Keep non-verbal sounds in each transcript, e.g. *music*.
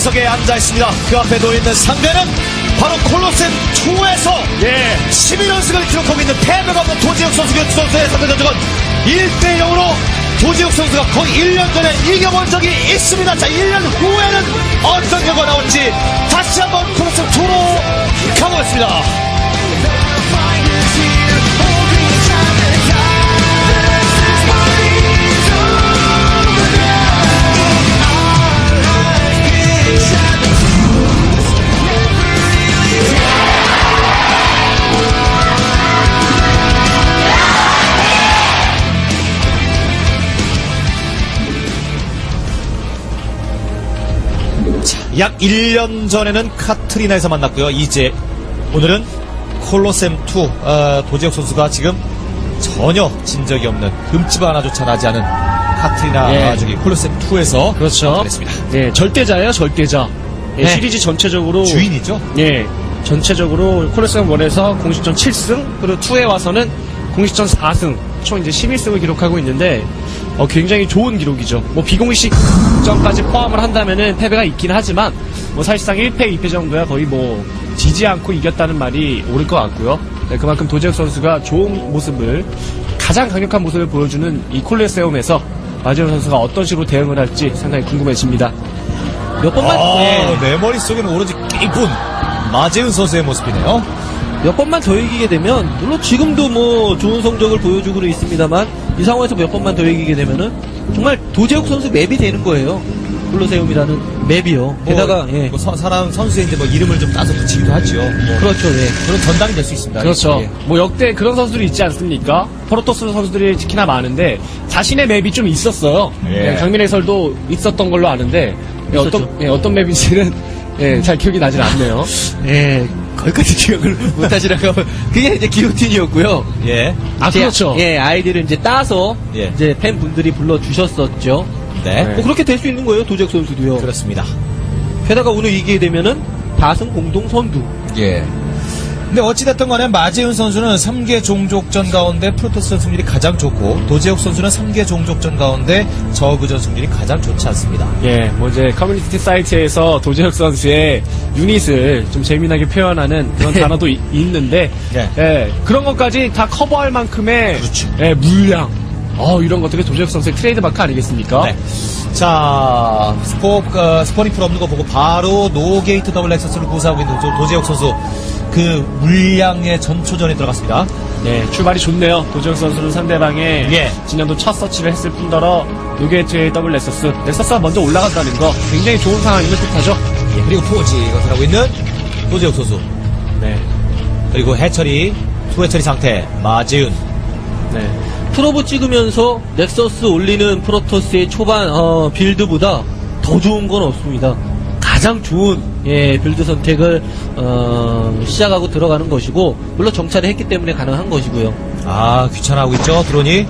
경기석에 앉아 있습니다. 그 앞에 놓여 있는 상대는 바로 콜로셈 2에서 예. 11연승을 기록하고 있는 패배가 없는 도지혁 선수의 선수의 상대 전적은 1대 0으로 도지혁 선수가 거의 1년 전에 이겨본 적이 있습니다. 자, 1년 후에는 어떤 결과가 나올지 다시 한번 콜로셈 2로 가보겠습니다. 약 1년 전에는 카트리나에서 만났고요. 이제 오늘은 콜로셈 2 어, 도지혁 선수가 지금 전혀 진 적이 없는 흠집 하나조차 나지 않은 카트리나 예. 저기 콜로셈 2에서 그렇죠. 했습니다. 예, 절대자예요, 절대자. 예, 네. 시리즈 전체적으로 주인이죠. 예, 전체적으로 콜레스전 1에서 공식전 7승, 그리고 2에 와서는 공식전 4승, 총 이제 11승을 기록하고 있는데, 어, 굉장히 좋은 기록이죠. 뭐, 비공식 전까지 포함을 한다면은 패배가 있긴 하지만, 뭐, 사실상 1패, 2패 정도야 거의 뭐, 지지 않고 이겼다는 말이 옳을 것 같고요. 네, 그만큼 도재혁 선수가 좋은 모습을, 가장 강력한 모습을 보여주는 이 콜레세움에서 마지막 선수가 어떤 식으로 대응을 할지 상당히 궁금해집니다. 몇 번만 아, 예, 내 머릿속에는 오로지 끼뿐 마재훈 선수의 모습이네요. 몇 번만 더 이기게 되면 물론 지금도 뭐 좋은 성적을 보여주고 있습니다만 이 상황에서 몇 번만 더 이기게 되면은 정말 도재욱 선수 맵이 되는 거예요. 콜로세움이라는 맵이요. 게다가 뭐, 예. 뭐 서- 사람 선수의 이제 뭐 이름을 좀 따서 붙이기도 하죠. 뭐 그렇죠. 예. 그런 전당이 될 수 있습니다. 그렇죠. 예. 뭐 역대 그런 선수들이 있지 않습니까? 포르토스 선수들이 특히나 많은데 자신의 맵이 좀 있었어요. 예. 예, 강민 해설도 있었던 걸로 아는데 예, 어떤. 예, 어떤 맵인지는 예, 잘 기억이 나질 않네요. 예. 거기까지 기억을 *laughs* 못 하시라고 하면 그게 이제 기호틴이었고요. 예. 아 제- 그렇죠. 예, 아이디를 이제 따서 예. 이제 팬분들이 불러 주셨었죠. 네. 네. 뭐 그렇게 될 수 있는 거예요, 도재욱 선수도요. 그렇습니다. 게다가 오늘 이기게 되면은 다승 공동 선두. 예. 근데 어찌됐든 간에 마재훈 선수는 3개 종족전 가운데 프로토스 승률이 가장 좋고 도재욱 선수는 3개 종족전 가운데 저그전 승률이 가장 좋지 않습니다. 예, 뭐 이제 커뮤니티 사이트에서 도재혁 선수의 유닛을 좀 재미나게 표현하는 그런 *laughs* 단어도 이- 있는데, 예. 예, 그런 것까지 다 커버할 만큼의 그렇죠. 예, 물량, 어 이런 것들이 도재혁 선수의 트레이드 마크 아니겠습니까? 네. 자, 스포, 어, 스포닝 풀 없는 거 보고 바로 노게이트 더블 렉서스를 구사하고 있는 도- 도재욱 선수 그 물량의 전초전에 들어갔습니다. 네, 출발이 좋네요. 도재혁 선수는 상대방의 예. 진영도 첫 서치를 했을 뿐더러 노게이트의 더블 넥서스, 넥서스가 먼저 올라간다는 거 굉장히 좋은 상황임을 뜻하죠. 예, 그리고 포지 건설하고 있는 도재욱 선수. 네, 그리고 해철이, 투해철이 상태, 마재훈. 네. 프로브 찍으면서 넥서스 올리는 프로토스의 초반 어, 빌드보다 더 좋은 건 없습니다. 가장 좋은 예, 빌드 선택을 어, 시작하고 들어가는 것이고 물론 정찰을 했기 때문에 가능한 것이고요. 아, 귀찮아하고 있죠, 드론이.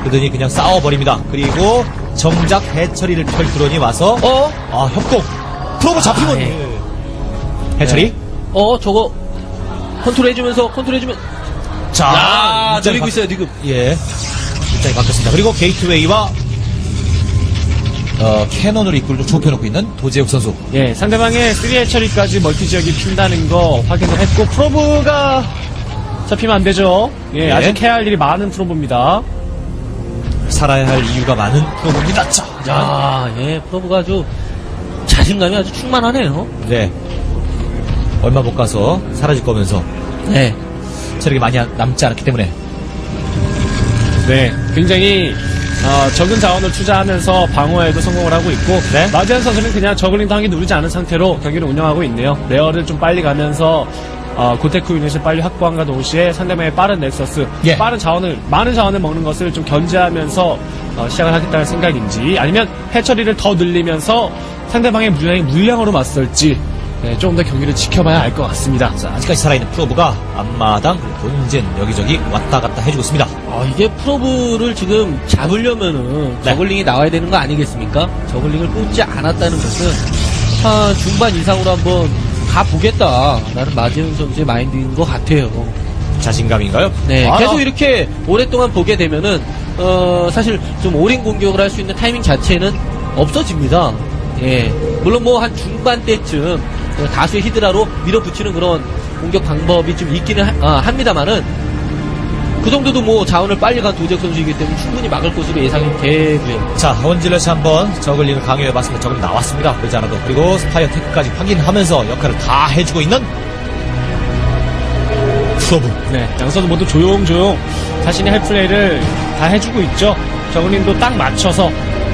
그러더니 그냥 싸워버립니다. 그리고 정작 해철이를 펼 드론이 와서, 어? 아, 협공. 프로브 잡히면. 아, 예. 예. 해철이? 어 저거 컨트롤 해주면서 컨트롤 해주면 자, 야 노리고 바- 있어요 지금. 예. 입장이 바뀌었습니다. 그리고 게이트웨이와, 어, 캐논으로 입구를 좀 좁혀놓고 있는 도재욱 선수. 예, 상대방의 3의 처리까지 멀티 지역이 핀다는 거 확인을 했고, 프로브가 잡히면 안 되죠. 예, 예. 아직 해야 할 일이 많은 프로브입니다. 살아야 할 이유가 많은 프로입니다. 자, 자. 아, 예, 프로브가 아주 자신감이 아주 충만하네요. 네. 얼마 못 가서 사라질 거면서 네. 체력이 많이 남지 않았기 때문에. 네, 굉장히 어, 적은 자원을 투자하면서 방어에도 성공을 하고 있고 네. 마지안 선수는 그냥 저글링도 한개 누르지 않은 상태로 경기를 운영하고 있네요. 레어를 좀 빨리 가면서 어, 고테크 유닛을 빨리 확보한과 동시에 상대방의 빠른 넥서스, 예. 빠른 자원을 많은 자원을 먹는 것을 좀 견제하면서 어, 시작을 하겠다는 생각인지 아니면 해처리를 더 늘리면서 상대방의 물량이 물량으로 맞설지 네, 조금 더 경기를 지켜봐야 알 것 같습니다. 자, 아직까지 살아있는 프로브가 앞마당, 그리고 본진 여기저기 왔다 갔다 해주고 있습니다. 아, 이게 프로브를 지금 잡으려면은 네. 저글링이 나와야 되는 거 아니겠습니까? 저글링을 뽑지 않았다는 것은 한 중반 이상으로 한번 가보겠다라는 마지훈 선수의 마인드인 것 같아요. 자신감인가요? 네, 아, 계속 이렇게 오랫동안 보게 되면은 어, 사실 좀 오랜 공격을 할 수 있는 타이밍 자체는 없어집니다. 예. 물론 뭐 한 중반 때쯤 그 다수의 히드라로 밀어붙이는 그런 공격 방법이 좀 있기는 하- 아, 합니다만은 그 정도도 뭐 자원을 빨리 간 도재욱 선수이기 때문에 충분히 막을 것으로 예상이 되고요. 자, 원질러시 한번 저글링을 강요해봤습니다. 저글링 나왔습니다. 그러지 않아도. 그리고 스파이어 테크까지 확인하면서 역할을 다 해주고 있는 프로브. 네, 양 선수 모두 조용조용 자신의 할 플레이를 다 해주고 있죠. 저글링도 딱 맞춰서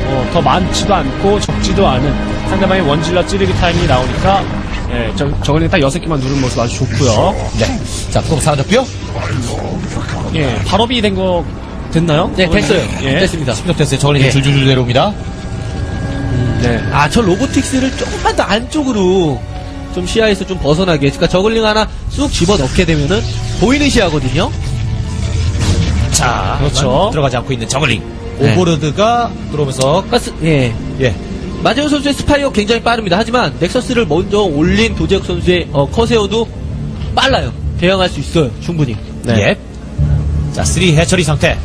어, 더 많지도 않고 적지도 않은 상대방의 원질러 찌르기 타임이 나오니까 예, 저, 저글링 딱 여섯 개만 누른 모습 아주 좋고요. 네. 자, 프로브 사라졌고요 예, 발업이 된 거 됐나요? 네? 됐어요. 예. 됐습니다. 충격됐어요. 저글링이 예. 줄줄줄 내려옵니다. 네. 아, 저 로보틱스를 조금만 더 안쪽으로 좀 시야에서 좀 벗어나게. 그러니까 저글링 하나 쑥 집어 넣게 되면은 보이는 시야거든요. 자, 그렇죠. 들어가지 않고 있는 저글링. 네. 오버로드가 들어오면서, 가스, 예. 예. 마재호 선수의 스파이어 굉장히 빠릅니다. 하지만 넥서스를 먼저 올린 도재혁 선수의 어, 커세어도 빨라요. 대응할 수 있어요. 충분히. 네. 예. 자, 3 해처리 상태.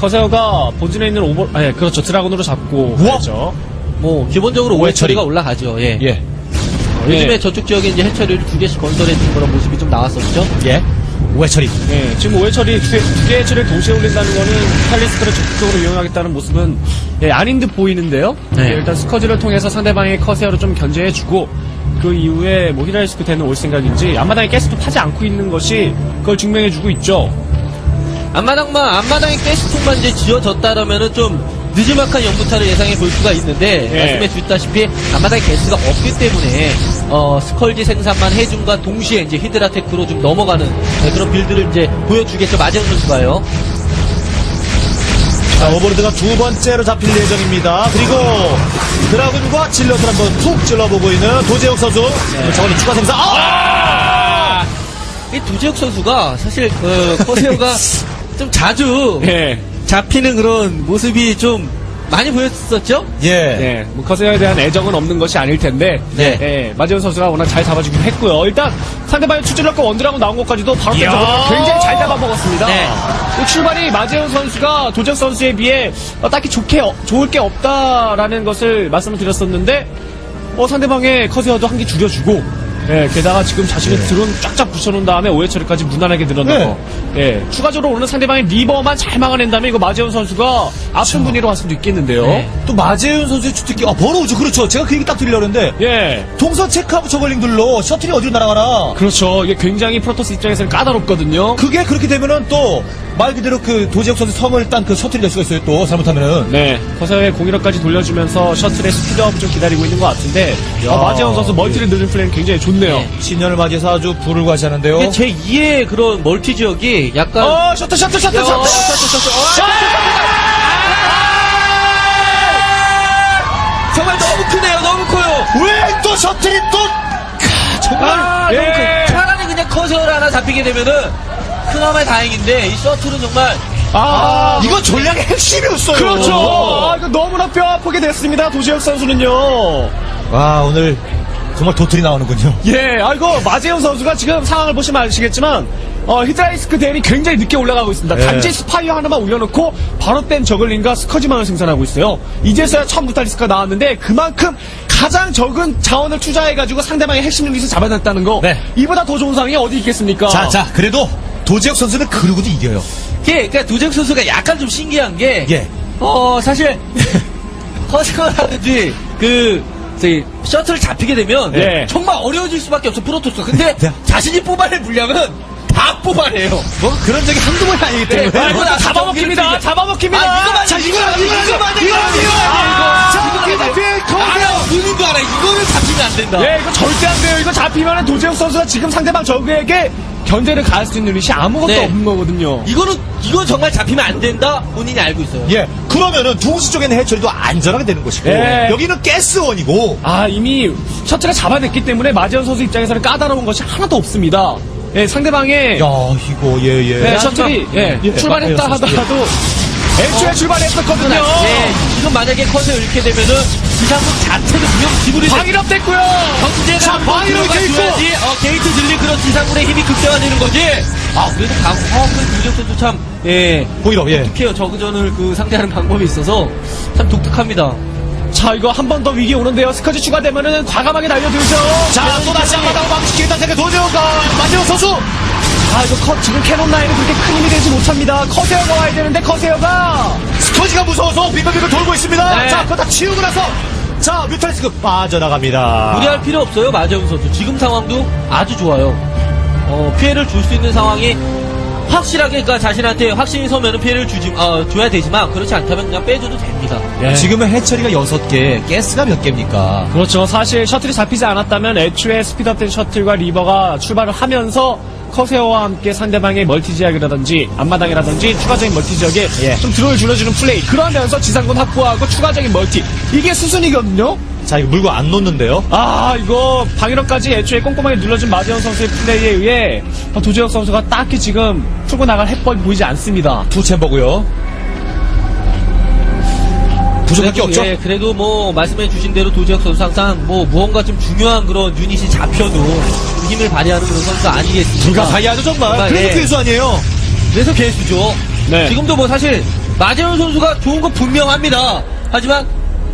커세어가 본진에 있는 오버, 아, 예, 그렇죠. 드라군으로 잡고 우와! 그렇죠. 뭐 기본적으로 오해 처리. 처리가 올라가죠. 예. 예. 어, 요즘에 저쪽 지역에 이제 해처리를 두 개씩 건설해 준 그런 모습이 좀 나왔었죠. 예. 오해처리. 예, 지금 오해처리 두, 개- 두 개의 처리를 동시에 올린다는 거는 칼리스크를 적극적으로 이용하겠다는 모습은 예, 아닌 듯 보이는데요. 네. 예, 일단 스커지를 통해서 상대방의 커세어를 좀 견제해주고 그 이후에 뭐 히라리스크 대는 올 생각인지 앞마당에 가스도 타지 않고 있는 것이 그걸 증명해주고 있죠. 앞마당만 앞마당에 가스통만 이제 지어졌다라면은 좀 늦지막한 연부타를 예상해 볼 수가 있는데 예. 말씀해 주셨다시피 앞마당에 가스가 없기 때문에 어, 스컬지 생산만 해준과 동시에 이제 히드라테크로 좀 넘어가는 네, 그런 빌드를 이제 보여주겠죠 마재훈 선수가요. 자, 오버로드가 두 번째로 잡힐 예정입니다. 그리고 드라군과 질럿을 한번 툭 찔러보고 있는 도재욱 선수. 저걸링 추가 생산. 아! 이 도재혁 선수가 사실 그 커세어가 *laughs* 좀 자주 예. 잡히는 그런 모습이 좀 많이 보였었죠? 예. 네, 뭐 커세어에 대한 애정은 없는 것이 아닐 텐데, 네. 예, 마지원 선수가 워낙 잘 잡아주긴 했고요. 일단 상대방의 추진력과 원드라고 나온 것까지도 바로 이야. 던져서 굉장히 잘 잡아먹었습니다. 네. 이 출발이 마재훈 선수가 도적 선수에 비해 어, 딱히 좋게 어, 좋을 게 없다라는 것을 말씀을 드렸었는데, 어, 상대방의 커세어도 한 개 줄여주고. 예, 게다가 지금 자신의 드론 쫙쫙 붙여놓은 다음에 오해 처리까지 무난하게 늘어나고, 예, 추가적으로 오는 상대방의 리버만 잘 막아낸다면 이거 마재훈 선수가 아픈 분위로 할 수도 있겠는데요. 네. 또 마재윤 선수의 주특기, 아, 버러우죠. 그렇죠. 제가 그 얘기 딱 드리려고 했는데, 예, 동선 체크하고 저걸링들로 셔틀이 어디로 날아가나. 그렇죠. 이게 굉장히 프로토스 입장에서는 까다롭거든요. 그게 그렇게 되면은 또, 말 그대로 그 도재욱 선수 성을 딴 그 셔틀이 될 수가 있어요. 또, 잘못하면은. 네, 커서의 공이력까지 돌려주면서 셔틀의 스피드업 좀 기다리고 있는 것 같은데 야. 어, 마재원 선수 멀티를 늘린 플레이는 굉장히 좋네요. 네. 신년을 맞이해서 아주 불을 과시하는데요. 이게 제 2의 그런 멀티 지역이 약간 어, 셔틀, 셔틀, 셔틀, 야, 셔틀! 어, 셔틀, 셔틀, 어, 정말 너무 크네요, 너무 커요. 왜 또 셔틀이 또, 캬, 정말. 아, 예. 너무 커. 차라리 그냥 커서를 하나 잡히게 되면은 그나마 다행인데 이 셔틀은 정말 아, 이거 전략의 핵심이었어요. 그렇죠. 아, 이거 너무나 뼈 아프게 됐습니다. 도지혁 선수는요. 와, 오늘 정말 도틀이 나오는군요. 예, 아이고 마재훈 선수가 지금 상황을 보시면 아시겠지만 어, 히드라이스크 대열이 굉장히 늦게 올라가고 있습니다. 예. 단지 스파이어 하나만 올려놓고 바로 뗀 저글링과 스커지만을 생산하고 있어요. 이제서야 처음 무탈리스크가 나왔는데 그만큼 가장 적은 자원을 투자해가지고 상대방의 핵심 유닛을 잡아냈다는 거 네. 이보다 더 좋은 상황이 어디 있겠습니까? 자, 자, 그래도 도재혁 선수는 그러고도 이겨요. 이게 그러니까 도재욱 선수가 약간 좀 신기한 게 예. 어, 사실 *laughs* 커서라든지 그 저기 셔틀 잡히게 되면 예. 정말 어려워질 수밖에 없어 프로토스. 근데 네. 자신이 뽑아낼 물량은 다 뽑아내요. 뭐 그런 적이 한두 번이 아니기 때문에. 네, 아, 나서 잡아먹힙니다. 잡아먹힙니다. 아, 이거만 자, 이거 이거만 이거 이거만 이거 이거만 이거 이거만 자, 이거만 이거 이거만 이거 알아 누는 거 알아 이거는 잡히면 안 된다. 예, 이거 절대 안 돼요. 이거 잡히면 도재혁 선수가 지금 상대방 저그에게 견제를 가할 수 있는 유닛이 아무것도 네. 없는 거거든요. 이거는 이건 정말 잡히면 안 된다 본인이 알고 있어요. 예. 그러면은 두시 쪽에는 해처리도 안전하게 되는 것이고 예. 여기는 가스원이고 아 이미 셔틀을 잡아냈기 때문에 마지원 선수 입장에서는 까다로운 것이 하나도 없습니다. 예, 상대방의 야, 이거 예, 예. 네, 셔틀이 예, 예, 출발했다 맞아요, 하더라도 애초에 출발했었거든요. 네, 지금 만약에 컷을 잃게 되면은 이상문 자체도 무역 지불이 돼. 방위력 됐고요. 경제가 자, 한번 방위력이 돼 있고. 들어가줘야지 어, 게이트 들린 그런 지상군의 힘이 극대화되는 거지. 아 그래도 강, 어, 그 유력 선수 참 예. 보이러 예. 독해요. 저그전을 그 상대하는 방법이 있어서 참 독특합니다. 자, 이거 한 번 더 위기 오는데요. 스커지 추가되면은 과감하게 달려들죠. 자, 또 다시 한번더 망치키겠다는 생각 도재욱과 마지막 선수. 아, 이거 컷, 지금 캐논 라인은 그렇게 큰 힘이 되지 못합니다. 커세어가 와야 되는데, 커세어가. 스커지가 무서워서 빙글빙글 돌고 있습니다. 네. 자, 그거 다 치우고 나서. 자, 뮤탈리스크 빠져나갑니다. 무리할 필요 없어요, 마재훈 선수. 지금 상황도 아주 좋아요. 어, 피해를 줄 수 있는 상황이 확실하게, 그러니까 자신한테 확신이 서면은 피해를 주지, 어, 줘야 되지만, 그렇지 않다면 그냥 빼줘도 됩니다. 예. 지금은 해처리가 6개, 가스가 몇 개입니까? 그렇죠. 사실 셔틀이 잡히지 않았다면 애초에 스피드업된 셔틀과 리버가 출발을 하면서 커세어와 함께 상대방의 멀티 지역이라든지 앞마당이라든지 추가적인 멀티 지역에 예. 좀 드론을 줄여주는 플레이 그러면서 지상군 확보하고 추가적인 멀티 이게 수순이거든요. 자, 이거 물고 안 놓는데요. 아 이거 방위력까지 애초에 꼼꼼하게 눌러준 마재현 선수의 플레이에 의해 도재혁 선수가 딱히 지금 풀고 나갈 해법이 보이지 않습니다. 두 챔버고요. 부족할 게 없죠? 예, 그래도 뭐, 말씀해 주신 대로 도지혁 선수 항상 뭐, 무언가 좀 중요한 그런 유닛이 잡혀도 좀 힘을 발휘하는 그런 선수가 아니겠습니까? 누가 가야죠, 정말. 정말, 그래도 예. 괴수 아니에요. 그래서 개수죠. 네. 지금도 뭐 사실 마재훈 선수가 좋은 건 분명합니다. 하지만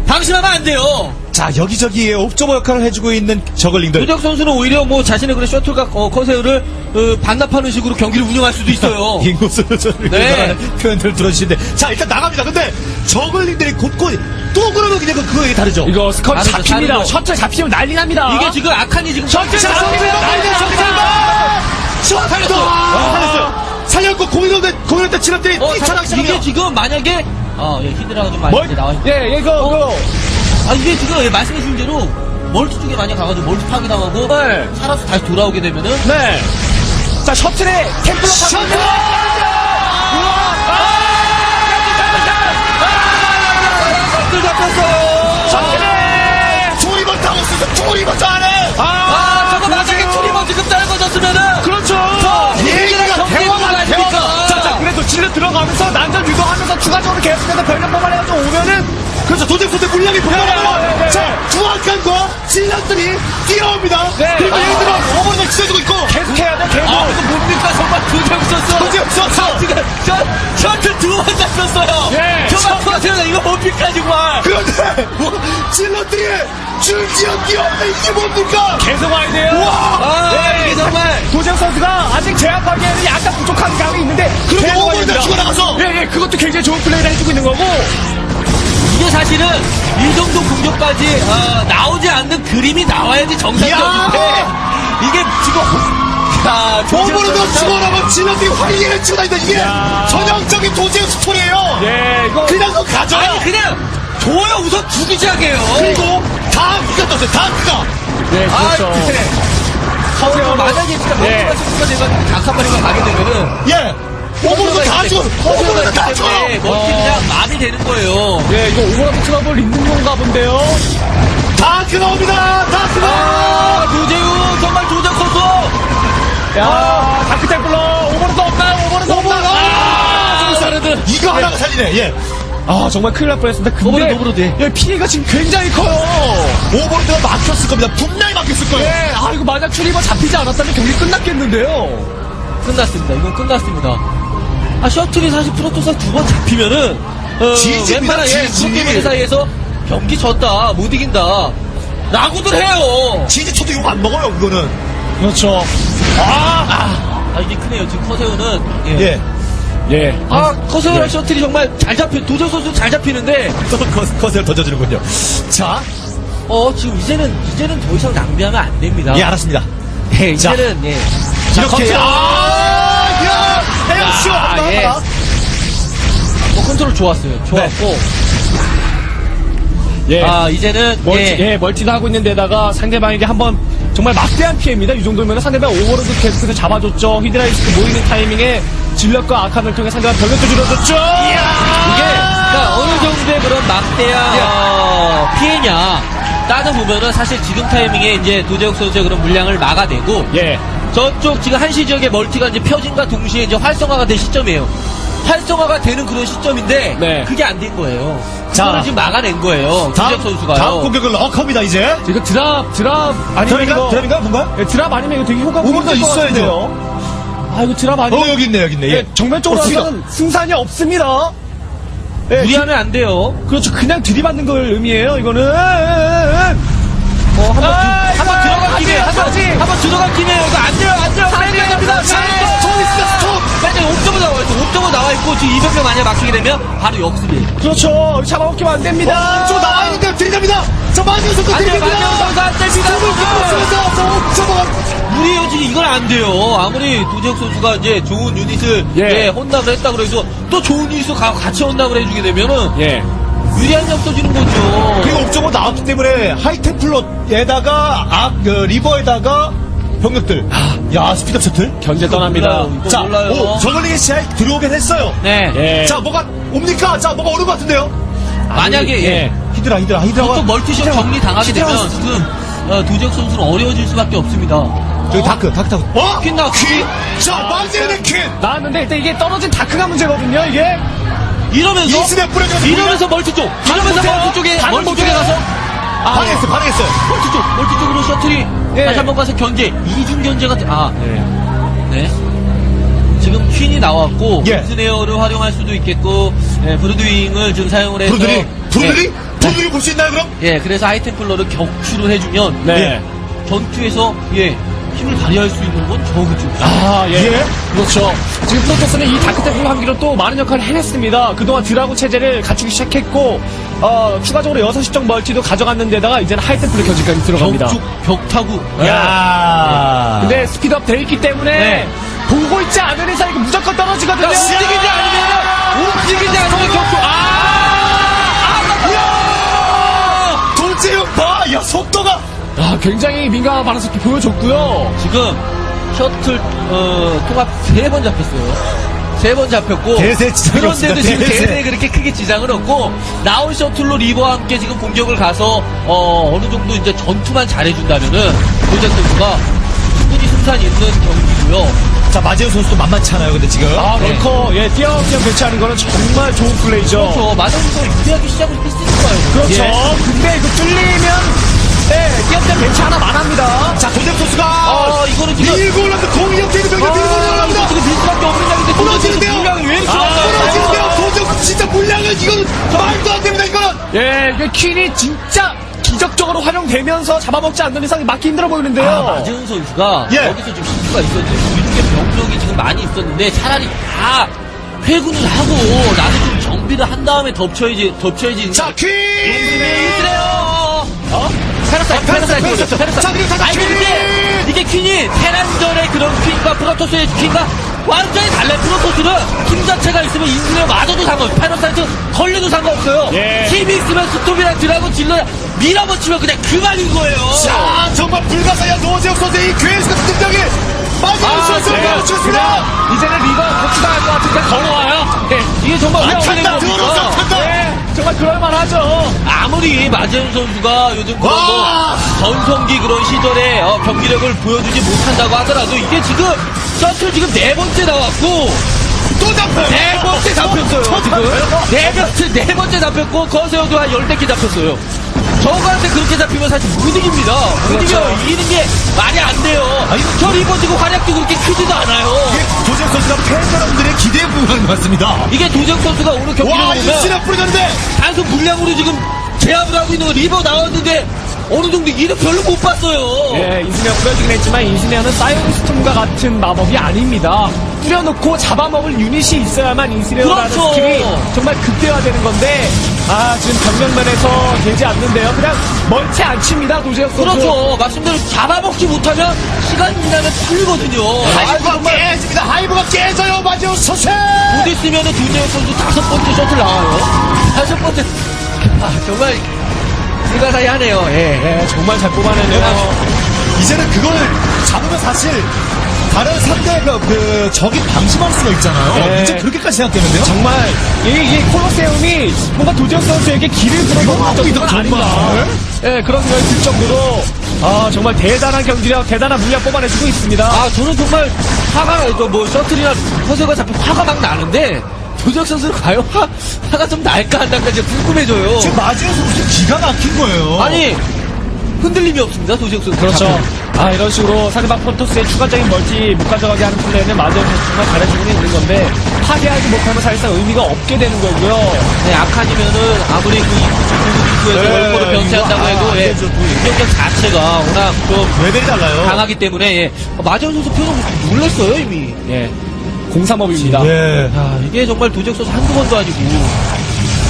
방심하면 안 돼요. 자, 여기저기에 옵저버 역할을 해주고 있는 저글링들. 도적 선수는 오히려 뭐 자신의 그런 셔틀과 어, 커세어를 어, 반납하는 식으로 경기를 운영할 수도 있어요. *laughs* 인구수를 네. 표현들 들어주시는데. 자, 일단 나갑니다. 근데 저글링들이 곳곳 또 그러면 그냥 그거에 다르죠. 이거 스컷 다르죠, 잡힙니다. 다르죠. 셔틀 잡히면 난리 납니다. 이게 지금 악한이 지금 셔틀 자, 잡힙니다. 난리 납니다. 살렸어! 아. 살렸어요! 살렸고, 공인호 때 치렀더니 어, 뛰쳐나기 사- 이게 시작해요. 지금 만약에 아, 예, 히드라가 좀 많이 멀, 이제 나와 있 예, 이거, 이거. 아, 이게 지금 예, 말씀해 주신 대로 멀티 쪽에 많이 가가지고 멀티 파괴 당하고 네. 살아서 다시 돌아오게 되면은 네. 자, 셔틀에 템플러 셔틀! 셔틀 잡혔어요. 셔틀에! 조리번 타고 있어서 조리번 안 해! 아, 저거 만약에 투리버 지금 짧아졌으면은 그렇죠. 얘기가 경기 대화가 누가 대화가. 있습니까? 자, 자, 그래도 질러 들어가면서 난전 유도하면서 추가적으로 계속해서 변력 뽑아내서 오면은 그래서 도대체 물량이 네, 네, 보여요. 네. 자, 중앙간과 신랑들이 뛰어옵니다. 네. 그리고 아. 얘들은 오버를 찢어주고 있고. 계속해야 돼, 계속. 아, 이거 뭡니까 정말 도저히 없었어. 도저히 없었어. 지금 저 셔틀 두번 잡혔어요. 예. 정말 터세요. 이거 뭡니까 정말. 그런데 뭐, 질럿들이 줄지어 뛰어오는 이게 뭡니까? 계속 와야 돼요. 와! 아, 네. 이게 정말. 도재혁 선수가 아직 제압하기에는 약간 부족한 감이 있는데 그리고 계속 와야 다 치고 됩니다. 나가서. 예, 예, 그것도 굉장히 좋은 플레이를 해주고 있는 거고 이게 사실은 이 정도 공격까지 어, 나오지 않는 그림이 나와야지 정상적인데 이게 지금 야, 오버를 더 조지현 치고 선수가 나면 질럿들이 활기를 치고 다니다 이게 야. 전형적인 도제의 스토리예요. 예, 이거 그냥 그 가져요. 아니 그냥 줘요 우선 시작해요. 그리고 다 그가 떴어요. 다 그가. 네, 아, 그렇죠. 그래. 커세어로 만약에 진짜 예. 멀티가 수가 돼가지고 닭한 마리가 가게 되면은 예. 오버를 다 주고 오버를 다 줘. 때문에 멀티 그냥 마비 되는 거예요. 예, 이거 오버로드 트러블 있는 건가 본데요. 다 그나옵니다. 다 그나. 아, 노재우 정말 조작 선수. 야, 다크 템플러 오버로드 없나요? 오버로드 없나요? 아, 오버로드. 이거 하나가 살리네. 예. 아, 정말 큰일 날 뻔했습니다. 근데 오버로드, 오버로드. 예, 피해가 지금 굉장히 커요. 오버로드가 막혔을 겁니다. 분명히 막혔을 거예요. 예, 아, 이거 만약 트리버 잡히지 않았다면 경기 끝났겠는데요. 끝났습니다. 이건 끝났습니다. 아, 셔틀이 사실 프로토스 두 번 잡히면은, 어, 지지입니다, 웬만한 예, 지지. 프로게이머들 사이에서 경기 졌다, 못 이긴다. 라고들 해요! 치즈 초도 이거 안 먹어요. 그거는. 그렇죠. 아, 이게 크네요. 지금 커세오는. 예. 예. 예. 아, 커세오랑 예. 셔틀이 정말 잘 잡혀, 도전 선수 잘 잡히는데, *laughs* 또 컷- 컷을 던져주는군요. 자, 어, 지금 이제는, 이제는 더 이상 낭비하면 안 됩니다. 예 알았습니다. 예, 자. 이제는, 예. 이렇게 컷. 아, 야, 씨와 아, 예. 뭐 컨트롤 좋았어요. 좋았고. 예. 아, 이제는, 멀티, 예. 예, 멀티도 하고 있는 데다가 상대방에게 한번 정말 막대한 피해입니다. 이 정도면 상대방 오버로드 계속해서 잡아줬죠. 히드라이스크 모이는 타이밍에 진력과 아칸을 통해 상대방 병력도 줄여줬죠. 이게 그러니까 어느 정도의 그런 막대한 어, 피해냐 따져 보면은 사실 지금 타이밍에 이제 도재욱 선수의 그런 물량을 막아내고 예. 저쪽 지금 한시 지역의 멀티가 이제 펴진과 동시에 이제 활성화가 된 시점이에요. 활성화가 되는 그런 시점인데 네. 그게 안 된 거예요. 자. 그거를 지금 막아낸 거예요. 다음, 도재욱 선수가요. 다음 공격을 럭합니다 이제. 이거 드랍, 드랍 아니면 드랍인가? 이거 드랍인가 뭔가? 예, 드랍 아니면 이거 되게 효과가 오버로드 있을 것 있어야죠. 같은데요. 아 이거 드랍 아니면 어 여기 있네 여기 있네. 예, 정면적으로 어, 하면 승산이 없습니다. 예, 무리하면 안 돼요. 그렇죠. 그냥 들이받는 걸 의미해요, 이거는. 뭐 한번 아, 들- 한번 들어간 김에 돼요, 한번 들어간 김에 이거 안 돼요 안 돼요 빼야 됩니다. 자, 스톱 있습니다, 스톱! 빼야 옥저버 나와 있어. 옥저버 나와 있고 지금 200명 만약 막히게 되면 바로 역습이에요. 그렇죠. 잡아먹히면 안 됩니다. 저 나와 있는데 들이갑니다. 저 돼요 들이갑니다. 마지막 선수 안 됩니다. 스톱을 무리해요 지금 이건 안 돼요. 아무리 도재혁 선수가 이제 좋은 유닛을 예. 예, 혼납을 했다 그래도 또 좋은 유닛을 가- 같이 혼납을 해주게 되면은 예. 유리함이 없어지는 거죠. 그리고 옥저버 나왔기 때문에 하이템플러에다가 아, 그 리버에다가 병력들. 야 스피드업 셔틀. 견제 떠납니다. 몰라요. 이거 자, 몰라요. 오, 저글링의 시야에 들어오긴 했어요. 네. 예. 자, 뭐가 옵니까? 자, 뭐가 오는 것 같은데요? 만약에 예. 히드라, 히드라, 히드라가. 또 멀티샷 정리 당하게 되면 히드라가 지금 어, 도재혁 선수는 어려워질 수밖에 없습니다. 저기 다크, 다크, 다크. 어? 퀸 나왔어. 퀸! 자, 마지막에 퀸! 나왔는데 일단 이게 떨어진 다크가 문제거든요, 이게. 이러면서 이러면서 멀티 쪽 이러면서. 멀티 쪽에 반응 멀티 쪽에. 가서 아, 반응했어요, 반응했어요. 멀티 쪽 멀티 쪽으로 셔틀이 예. 다시 한번 가서 견제 이중 견제가 돼- 아 네. 네. 지금 퀸이 나왔고 예. 스네어를 활용할 수도 있겠고 예, 브루드윙을 좀 사용을 해서 브루드리? 브루드리? 예, 브루드리 볼수 있나요, 그럼? 예, 그래서 하이템플러를 격추를 해주면 네. 예, 전투에서 예 힘을 발휘할 수 있는 건 저그 쪽. 아, 예. 예. 그렇죠. 지금 프로토스는 이 다크테플 한기로 또 많은 역할을 해냈습니다. 그동안 드라군 체제를 갖추기 시작했고, 어, 추가적으로 6시적 멀티도 가져갔는 데다가 이제는 하이템플의 견지까지 들어갑니다. 벽쪽 벽타구. 야 근데 스피드업 돼 있기 때문에 네. 보고 있지 않은 이상 이거 무조건 떨어지거든요. 움직이지 않으면 움직이지 않으면 격투. 아! 돌재용 봐! 야, 속도가! 아, 굉장히 민감한 반응속도 보여줬고요. 지금 셔틀 어, 통합 세 번 잡혔어요. 세 번 잡혔고 대세 지장이 그런데도 없습니다. 지금 대세. 대세에 그렇게 크게 지장은 없고 나온 셔틀로 리버와 함께 지금 공격을 가서 어, 어느 정도 이제 전투만 잘해준다면은 도잭 선수가 충분히 승산 있는 경기고요. 자, 마재우 선수도 만만치 않아요, 근데 지금. 아, 네. 럴커, 예, 뛰어뛰어 배치하는 거는 정말 좋은 플레이죠. 그렇죠. 마담에서 유리하게 시작을 했으니까요. 어. 그렇죠. 예. 근데 이거 뚫리면, 네, 뛰어뛰어 배치 하나 만합니다. 자, 도재욱 선수가. 아, 이거는 지금 밀고 올라갑니다. 공이역 되는 병력 밀고 아, 올라갑니다. 지금 밀 수밖에 없는 양인데 부러지는데요? 물량이 왜 이렇게 아, 많아요? 떨어지는데요. 도재욱 진짜 물량은 이거는 말도 안 됩니다, 이거는. 예, 이게 퀸이 진짜 기적적으로 활용되면서 잡아먹지 않는 이상 막기 힘들어 보이는데요. 아, 마재훈 선수가 예. 여기서 좀 실수가 있었는데 위쪽에 병력이 지금 많이 있었는데 차라리 다 회군을 하고 나는 좀 정비를 한 다음에 덮쳐야지 덮쳐야지 자, 퀸! 이스레요 어? 페러사이트 아, 페러사이트 페러사이트. 페러사이트 자, 그리고 다시 아니 근데 이게 퀸이 테란전의 그런 퀸과 프로토스의 퀸과 완전히 달라요 프로토스는 팀 자체가 있으면 인스레어 맞아도 상관없어요 페러사이트 걸려도 상관없어요 예. 팀이 있으면 스톱이랑 드라곤 질러 밀어붙이면 그냥 그만인 거예요 자, 정말 불가사의한 노재욱 선수의 이 괴수 같은 능력이 마지막 선수를 네. 보여주었습니다. 그냥 이제는 리버 고추당할 것 같으니까 걸어와요. 예, 이게 정말 아, 위험한 찬다, 들어오죠, 겁니다. 정말 그럴만 하죠. 아무리 마재훈 선수가 요즘 그런 와! 뭐 전성기 그런 시절에 어, 경기력을 보여주지 못한다고 하더라도 이게 지금 셔틀 지금 네 번째 나왔고 또 잡혀요. 네 번째 잡혔어요 또 지금 잡혀요. 네 번째 네 번째 잡혔고 거세어도 한 열댓 개 잡혔어요. 저거한테 그렇게 잡히면 사실 못 이깁니다. 못 그렇죠. 이겨요. 이기는 게 말이 안 돼요. 아니, 저 리버 지금 활약도 그렇게 크지도 않아요. 이게 조재욱 선수가 팬 여러분들의 기대에 부응하는 것 같습니다. 이게 도정 선수가 오늘 경기를 와, 보면 이신에 뿌려졌는데 단순 물량으로 지금 제압을 하고 있는 거 리버 나왔는데 어느 정도 일은 별로 못 봤어요. 예, 인수면 뿌려지긴 했지만 인수면은 사이오스톰과 같은 마법이 아닙니다. 뿌려놓고 잡아먹을 유닛이 있어야만 인수레어라는 그렇죠. 스킬이 정말 극대화되는 건데 아 지금 정면면에서 되지 않는데요. 그냥 멀지 않습니다 도재혁 선수. 그렇죠. 말씀대로 잡아먹지 못하면 시간 지나면 풀리거든요. 하이브가 깨집니다. 하이브가 깨져요, 마지막 선수. 못 있으면은 두재혁 선수 다섯 번째 셔틀 나와요. 다섯 번째. 아, 정말 불가사의 하네요. 예. 예, 정말 잘 뽑아내네요. 이제는 그걸 잡으면 사실 다른 상대가 그 적이 방심할 수가 있잖아요. 네. 이제 그렇게까지 생각되는데요. 정말 이, 이 콜로세움이 뭔가 도재혁 선수에게 길을 들어놓은 정도는 정말. 아닙니다. 예, 그런 생각이 들 정도로 아 정말 대단한 경기력, 대단한 물량 뽑아내주고 있습니다. 아, 저는 정말 화가 나죠. 뭐 셔틀이나 허세가 잡혀 화가 막 나는데 두재혁 선수는 과연 화, 화가 좀 날까 안 날까 이제 궁금해져요. 지금 마지막 선수 기가 막힌 거예요. 아니 흔들림이 없습니다. 도지혁 선수. 그렇죠. 아, 이런 식으로 상대방 프로토스의 추가적인 멀티 못 가져가게 하는 플레이는 마지막 정말 잘해주고 있는 건데, 파괴하지 못하면 사실상 의미가 없게 되는 거고요. 네, 아칸이면은 아무리 그 입구에서 네, 월포로 변태한다고 해도 아, 예. 공격력 자체가 워낙 좀 레벨이 달라요. 강하기 때문에 예. 마지원 선수 표정 놀랐어요 이미. 예. 공삼업입니다. 예. 야, 이게 정말 도적 선수 한두 번도 아니고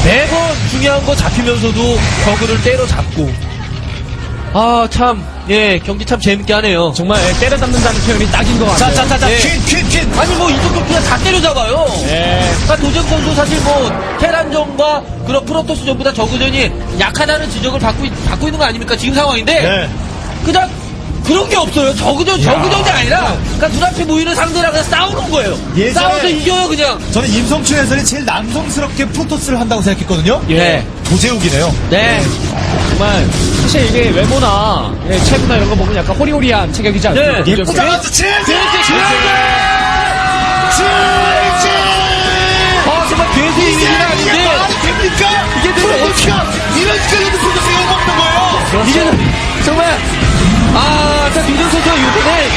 매번 중요한 거 잡히면서도 버그를 때려잡고 아 참 예 경기 참 재밌게 하네요. 정말 예, 때려잡는다는 표현이 딱인 것 자, 같아요. 자, 자, 자, 예. 퀸, 퀸, 퀸. 아니 뭐 이 정도 그냥 다 때려잡아요. 예. 그러니까 도적 선수 사실 뭐 테란전과 그런 프로토스 전부 다 저그전이 약하다는 지적을 받고, 있- 받고 있는 거 아닙니까 지금 상황인데 네. 그냥 그런 게 없어요. 저그전 저그전이 아니라 그러니까 눈앞에 보이는 상대랑 그냥 싸우는 거예요. 예전에- 싸워서 이겨요 그냥. 저는 임성춘 해설이 제일 남성스럽게 프로토스를 한다고 생각했거든요. 예. 도제욱이네요. 네. 정말 사실 이게 외모나 예, 체구나 이런 거 보면 약간 호리호리한 체격이지 않습니까? 네. 선수? 예쁘다, 칠지! 칠지! 아 정말 괴수 이게 이미지는 아닌데 말이 됩니까? 이게 되게 프로토스가 이런 식으로 프로토스가 먹는 거예요. 이제는 정말 아참 도전 선수가 요번에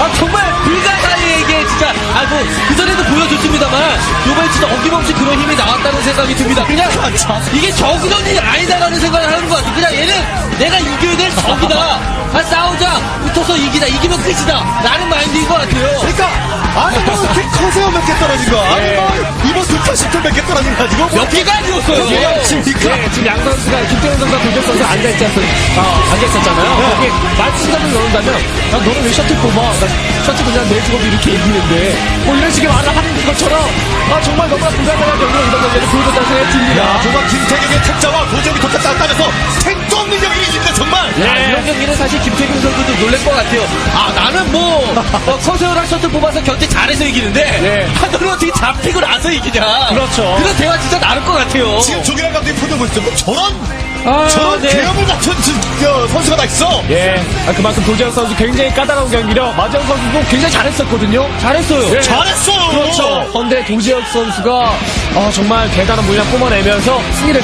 아 정말 불가사의에게 진짜 아뭐 그전에도 보여줬습니다만 요번에 진짜 어김없이 그런 힘이 나왔다는 생각이 듭니다. 그냥 이게 저그전이 아니다라는 생각을 하는 것 같아. 그냥 얘는 내가 이겨야 될 적이다. 아 싸우자. 붙어서 이기다 이기면 끝이다. 라는 마인드인 것 같아요. 그러니까 아니 뭐 이렇게 커세어 몇개 떨어진 거. 아니 뭐 이번 두타 십타 몇개 떨어진 거 가지고 뭐몇 개가 아니었어요. 몇 개가 네, 지금 양 선수가 김태훈 선수가 도지혁 선수 앉아있지 않습니까? 아, 앉아있었잖아요. 거기에 말씀을 넣는다면, 야, 너는 왜 셔틀 뽑아? 나 셔틀 그냥 내 직업이 이렇게 이기는데, 뭐 이런 식의 말을 하는 것처럼, 아, 정말 너무나 불가능한 경기로 이번 경기를 보여줬다는 생각이 듭니다. 야 정말 김태경의 택자와 도제욱이 똑같다 따면서 택도 능력이 있습니다 정말 야, 이런 경기는 사실 김태균 선수도 놀랄 것 같아요. 아, 나는 뭐, *laughs* 어, 커세어랑 셔틀 뽑아서 견제 잘해서 이기는데, 네. 아, 너는 어떻게 잡히고 나서 이기냐. 그렇죠. 그런 대화 진짜 나눌 것 같아요. 지금 조기란 감독이 표정 보시죠 뭐 저런 아, 저런 네. 갖춘 진- 저, 선수가 다 있어 예, 아, 그만큼 도지혁 선수 굉장히 까다로운 경기력, 마지막 선수도 굉장히 잘했었거든요. 잘했어요. 예. 잘했어요 그렇죠. 그런데 도지혁 선수가 아, 정말 대단한 물량 뿜어내면서 승리를